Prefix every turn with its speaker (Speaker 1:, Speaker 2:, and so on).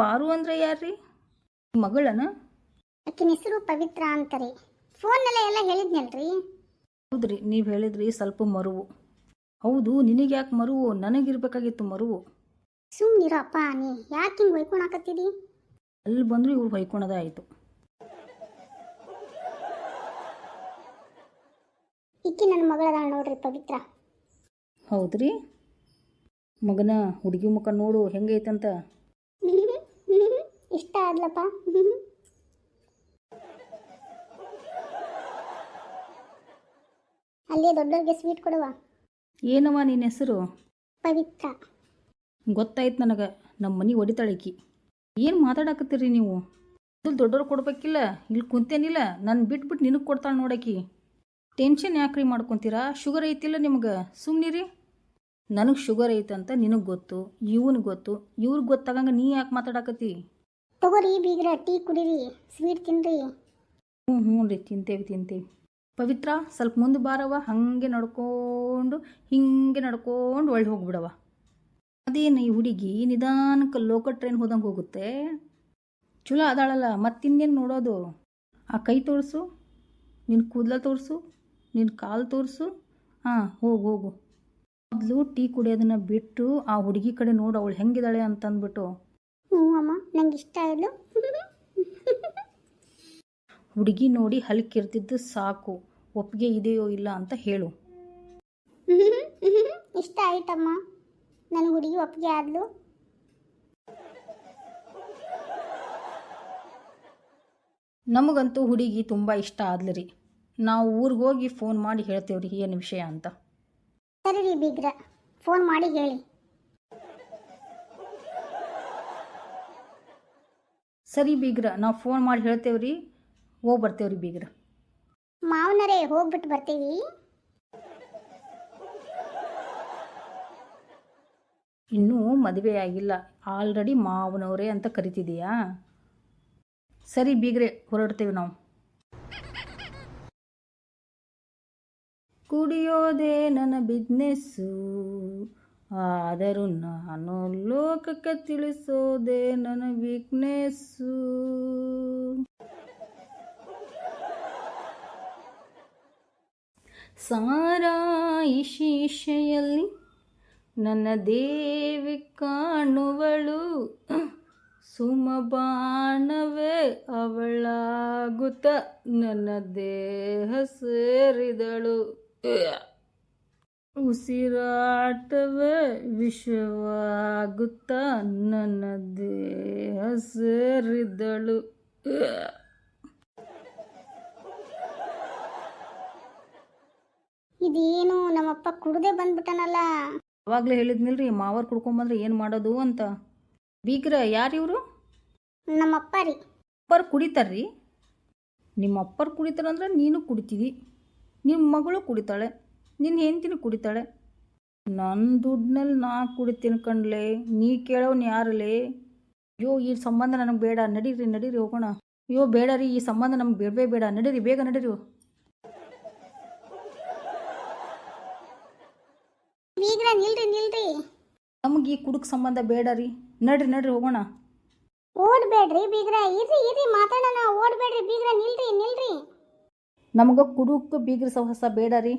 Speaker 1: ಪಾರು ಅಂದ್ರೆ ಯಾರ್ರಿ? ಮಗಳನ?
Speaker 2: ಆಕಿನ ಹೆಸರು ಪವಿತ್ರ ಅಂತಾರೆ. ಫೋನ್ನಲ್ಲೇ ಎಲ್ಲ ಹೇಳಿದ್ನಲ್ರಿ?
Speaker 1: ಹೌದ್ರಿ ನೀವು ಹೇಳಿದ್ರಿ ಸ್ವಲ್ಪ ಮರುವು. ಹೌದು ನಿನಗೆ ಯಾಕೆ ಮರುವು? ನನಗಿರ್ಬೇಕಾಗಿತ್ತು ಮರುವು.
Speaker 2: ಸುಮ್ಮನಿರಪ್ಪ ನೀ ಯಾಕೆ ಹಿಂಗೆ ಹೊಯ್ಕೊಳಕತ್ತಿದಿ
Speaker 1: ಅಲ್ಲಿ ಬಂದರೂ ಇವ್ರು ಹೊಯ್ಕೊಳೋದೇ ಆಯಿತು.
Speaker 2: ಇಕ್ಕಿ ನನ್ನ ಮಗಳದಾಳ ನೋಡ್ರಿ ಪವಿತ್ರ.
Speaker 1: ಹೌದ್ರಿ? ಮಗನ ಹುಡುಗಿ ಮುಖ ನೋಡು ಹೆಂಗೈತಂತ?
Speaker 2: ಇಷ್ಟ ಆದ್ಲಪ್ಪ ಅಲ್ಲೇ ದೊಡ್ಡವ್ರಿಗೆ ಸ್ವೀಟ್ ಕೊಡುವ.
Speaker 1: ಏನವ ನಿನ್ನ ಹೆಸರು?
Speaker 2: ಪವಿತ್ರ.
Speaker 1: ಗೊತ್ತಾಯ್ತು ನನಗೆ ನಮ್ಮ ಮನೆ ಹೊಡಿತಾಳಿಕಿ ಏನು ಮಾತಾಡಕತ್ತೀರಿ ನೀವು? ಇಲ್ಲಿ ದೊಡ್ಡವ್ರು ಕೊಡ್ಬೇಕಿಲ್ಲ ಇಲ್ಲಿ ಕುಂತೇನಿಲ್ಲ ನಾನು ಬಿಟ್ಬಿಟ್ಟು ನಿನಗೆ ಕೊಡ್ತಾಳೆ ನೋಡಕಿ. ಟೆನ್ಷನ್ ಯಾಕ್ರಿ ಮಾಡ್ಕೊತೀರಾ? ಶುಗರ್ ಐತಿಲ್ಲ ನಿಮ್ಗೆ ಸುಮ್ಮನಿರಿ ನನಗೆ ಶುಗರ್ ಐತಂತ ನಿನಗೆ ಗೊತ್ತು ಇವನಿಗೆ ಗೊತ್ತು ಇವ್ರಿಗೆ ಗೊತ್ತಾಗಂಗೆ ನೀ ಯಾಕೆ ಮಾತಾಡಕತ್ತಿ?
Speaker 2: ತಗೋರಿ, ಬೀಗ್ರ, ಟೀ ಕುಡೀರಿ, ಸ್ವೀಟ್ ತಿನ್ರಿ.
Speaker 1: ಹ್ಞೂ ಹ್ಞೂ ರೀ, ತಿಂತೇವಿ, ತಿಂತೇವೆ. ಪವಿತ್ರ, ಸ್ವಲ್ಪ ಮುಂದೆ ಬಾರವ ಹಾಗೆ ನಡ್ಕೊಂಡು, ಹಿಂಗೆ ನಡ್ಕೊಂಡು ಒಳ್ಳೆ ಹೋಗ್ಬಿಡವ ಅದೇನು ಈ ಹುಡುಗಿ ನಿಧಾನಕ್ಕೆ ಲೋಕಲ್ ಟ್ರೈನ್ ಹೋದಂಗೆ ಹೋಗುತ್ತೆ? ಚಲೋ ಅದಾಳಲ್ಲ, ಮತ್ತಿನ್ನೇನು ನೋಡೋದು? ಆ ಕೈ ತೋರಿಸು ನಿನ್ನ ಕೂದಲ ತೋರಿಸು ನಿನ್ನ ಕಾಲು ತೋರಿಸು. ಹಾಂ, ಹೋಗು ಹೋಗು. ಮೊದಲು ಟೀ ಕುಡಿಯೋದನ್ನ ಬಿಟ್ಟು ಆ ಹುಡುಗಿ ಕಡೆ ನೋಡು, ಅವಳು ಹೆಂಗಿದ್ದಾಳೆ ಅಂತಂದ್ಬಿಟ್ಟು.
Speaker 2: ಹ್ಞೂ ಅಮ್ಮ ನಂಗೆ ಇಷ್ಟ ಇಲ್ಲ
Speaker 1: ಹುಡುಗಿ ನೋಡಿ ಹಲ್ಕಿರ್ತಿದ್ದು ಸಾಕು ಒಪ್ಪಿಗೆ ಇದೆಯೋ ಇಲ್ಲ ಅಂತ ಹೇಳು.
Speaker 2: ಇಷ್ಟ ಆಯ್ತಮ್ಮ ನನ್ನ ಹುಡುಗಿ ಒಪ್ಪಿಗೆ ಆದ್ಲು.
Speaker 1: ನಮಗಂತೂ ಹುಡುಗಿ ತುಂಬ ಇಷ್ಟ ಆದ್ಲು ರೀ. ನಾವು ಊರಿಗೆ ಹೋಗಿ ಫೋನ್ ಮಾಡಿ ಹೇಳ್ತೇವ್ರಿ ಏನು ವಿಷಯ ಅಂತ.
Speaker 2: ಸರಿ ರೀ ಬೀಗ್ರ ಫೋನ್ ಮಾಡಿ ಹೇಳಿ.
Speaker 1: ಸರಿ ಬೀಗ್ರ ನಾವು ಫೋನ್ ಮಾಡಿ ಹೇಳ್ತೇವೆ ರೀ ಹೋಗಿ ಬರ್ತೇವೆ ರೀ ಬೀಗ್ರ.
Speaker 2: ಮಾವನರೇ ಹೋಗ್ಬಿಟ್ಟು ಬರ್ತೀವಿ.
Speaker 1: ಇನ್ನೂ ಮದುವೆ ಆಗಿಲ್ಲ ಆಲ್ರೆಡಿ ಮಾವನವರೇ ಅಂತ ಕರಿತಿದೀಯಾ? ಸರಿ ಬೀಗ್ರೆ ಹೊರಡ್ತೇವೆ ನಾವು. ಕುಡಿಯೋದೇ ನನ್ನ ಬಿಸ್ನೆಸ್ಸು ಆದರೂ ನಾನು ಲೋಕಕ್ಕೆ ತಿಳಿಸೋದೆ ನನ್ನ ವೀಕ್ನೆಸ್ಸು ಸಾರಾ ಈ ನನ್ನ ದೇವಿ ಕಾಣುವಳು. ಸುಮಬಾಣವೇ ಅವಳಾಗುತ್ತ ನನ್ನ ದೇಹ ಸೇರಿದಳು. ಉಸಿರಾಟವೇ ವಿಷವಾಗುತ್ತ ನನ್ನ ದೇಹ ಸರಿದಳು.
Speaker 2: ಇದೇನು ನಮ್ಮಪ್ಪ ಕುಡ್ದೆ ಬಂದ್ಬಿಟ್ಟನಲ್ಲ.
Speaker 1: ಅವಾಗ್ಲೇ ಹೇಳಿದ್ನಿಲ್ರಿ ಮಾವರ್ ಕುಡ್ಕೊಂಬಂದ್ರೆ ಏನು ಮಾಡೋದು ಅಂತ. ಬೀಗ್ರ ಯಾರಿವ್ರು
Speaker 2: ನಮ್ಮಪ್ಪ ರೀ.
Speaker 1: ಅಪ್ಪರ್ ಕುಡಿತಾರ್ರಿ. ನಿಮ್ಮ ಅಪ್ಪರ್ ಕುಡಿತಾರಂದ್ರೆ ನೀನು ಕುಡಿತೀವಿ. ನಿಮ್ಮ ಮಗಳು ಕುಡಿತಾಳೆ. ನಿನ್ನ ಹೆಂಡತಿನ ಕುಡಿತಾಳೆ. ನನ್ನ ದುಡ್ಡಿನಲ್ಲಿ ನಾ ಕುಡಿತೀನಿ ಕಣ್ಲೆ ನೀ ಕೇಳೋನ್ ಯಾರಲ್ಲಿ ಅಯ್ಯೋ ಈ ಸಂಬಂಧ ನನಗೆ ಬೇಡ ನಡೀರಿ ನಡೀರಿ ಹೋಗೋಣ. ಅಯ್ಯೋ ಬೇಡ ರೀ ಈ ಸಂಬಂಧ ನಮ್ಗೆ ಬೇಡವೇ ಬೇಡ ನಡೀರಿ ಬೇಗ ನಡೀರಿ.
Speaker 2: ಬೀಗ್ರ ನಿಲ್ರಿ ನಿಲ್ರಿ.
Speaker 1: ನಮ್ಗೆ ಈ ಕುಡುಕ್ ಸಂಬಂಧ ಬೇಡ ರೀ. ನಡ್ರಿ ನಡ್ರಿ ಹೋಗೋಣ.
Speaker 2: ಓಡ್ಬೇಡ್ರಿ ಬೀಗ್ರ ಇರ್ರಿ ಇರ್ರಿ ಮಾತಾಡೋಣ ಓಡ್ಬೇಡ್ರಿ ಬೀಗ್ರ ನಿಲ್ರಿ ನಿಲ್ರಿ.
Speaker 1: ನಮ್ಗೆ ಕುಡುಕ್ ಬೀಗ್ರ ಸಹಸ ಬೇಡ ರೀ.